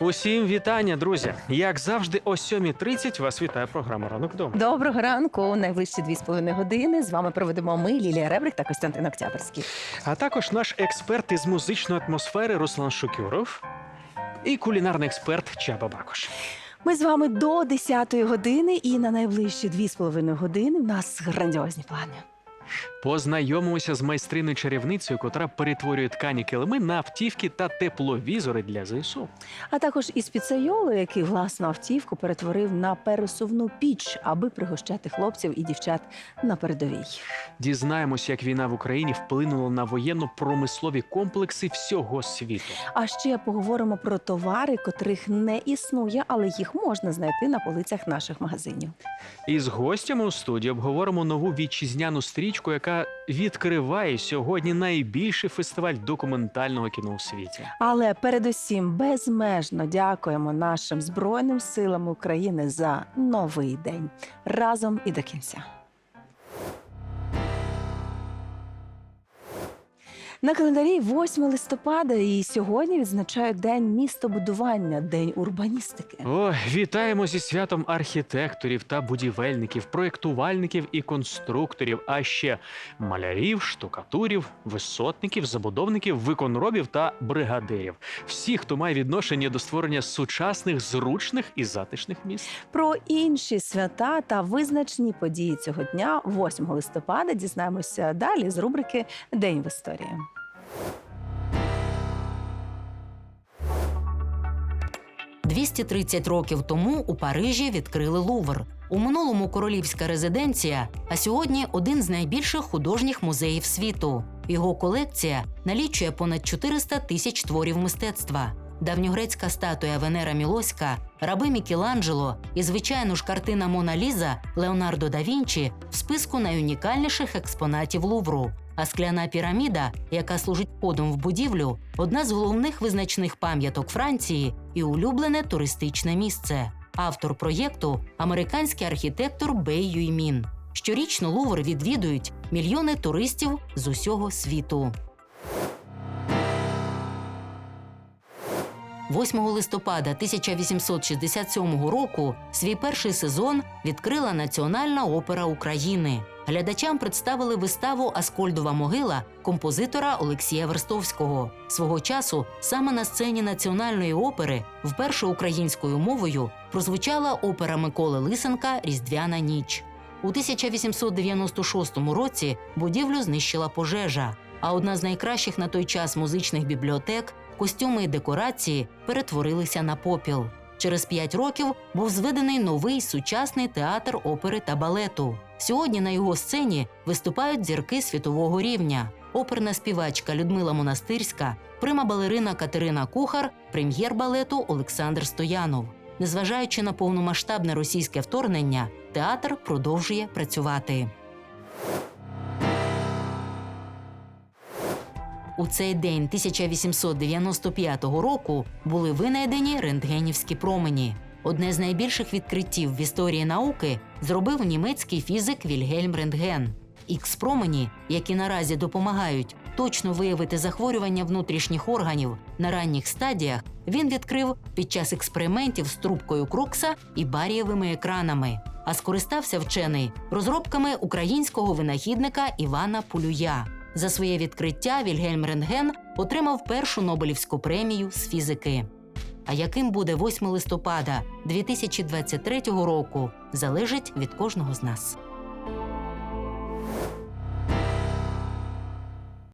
Усім вітання, друзі! Як завжди, о 7.30 вас вітає програма Ранок вдома. Доброго ранку. Найближчі дві з половиною години. З вами проведемо ми, Лілія Ребрик та Костянтин Октябрьський. А також наш експерт із музичної атмосфери Руслан Шукюров і кулінарний експерт Чаба Бакош. Ми з вами до 10-ї години, і на найближчі дві з половиною години в нас грандіозні плани. Познайомимося з майстриною чарівницею, котра перетворює ткані килими на автівки та тепловізори для ЗСУ. А також із піцейолу, який власну автівку перетворив на пересувну піч, аби пригощати хлопців і дівчат на передовій. Дізнаємося, як війна в Україні вплинула на воєнно-промислові комплекси всього світу. А ще поговоримо про товари, котрих не існує, але їх можна знайти на полицях наших магазинів. І з гостями у студії обговоримо нову вітчизняну стрічку, яка відкриває сьогодні найбільший фестиваль документального кіно у світі. Але передусім безмежно дякуємо нашим збройним силам України за новий день разом і до кінця. На календарі 8 листопада, і сьогодні відзначають День містобудування, День урбаністики. О, вітаємо зі святом архітекторів та будівельників, проєктувальників і конструкторів, а ще малярів, штукатурів, висотників, забудовників, виконробів та бригадирів. Всіх, хто має відношення до створення сучасних, зручних і затишних міст. Про інші свята та визначні події цього дня, 8 листопада, дізнаємося далі з рубрики День в історії. – 230 років тому у Парижі відкрили Лувр. У минулому королівська резиденція, а сьогодні один з найбільших художніх музеїв світу. Його колекція налічує понад 400 тисяч творів мистецтва. Давньогрецька статуя Венера Мілоська, раби Мікеланджело і, звичайно ж, картина Мона Ліза Леонардо да Вінчі в списку найунікальніших експонатів Лувру. А скляна піраміда, яка служить входом в будівлю, одна з головних визначних пам'яток Франції і улюблене туристичне місце. Автор проєкту американський архітектор Бей Юймін. Щорічно Лувр відвідують мільйони туристів з усього світу. 8 листопада 1867 року свій перший сезон відкрила Національна опера України. Глядачам представили виставу Аскольдова могила композитора Олексія Верстовського. Свого часу саме на сцені національної опери вперше українською мовою прозвучала опера Миколи Лисенка Різдвяна ніч. У 1896 році будівлю знищила пожежа. А одна з найкращих на той час музичних бібліотек, костюми і декорації перетворилися на попіл. Через п'ять років був зведений новий сучасний театр опери та балету. Сьогодні на його сцені виступають зірки світового рівня: оперна співачка Людмила Монастирська, прима балерина Катерина Кухар, прем'єр балету Олександр Стоянов. Незважаючи на повномасштабне російське вторгнення, театр продовжує працювати. У цей день 1895 року були винайдені рентгенівські промені. Одне з найбільших відкриттів в історії науки зробив німецький фізик Вільгельм Рентген. Ікс-промені, які наразі допомагають точно виявити захворювання внутрішніх органів на ранніх стадіях, він відкрив під час експериментів з трубкою Крукса і барієвими екранами. А скористався вчений розробками українського винахідника Івана Пулюя. За своє відкриття Вільгельм Рентген отримав першу Нобелівську премію з фізики. А яким буде 8 листопада 2023 року, залежить від кожного з нас.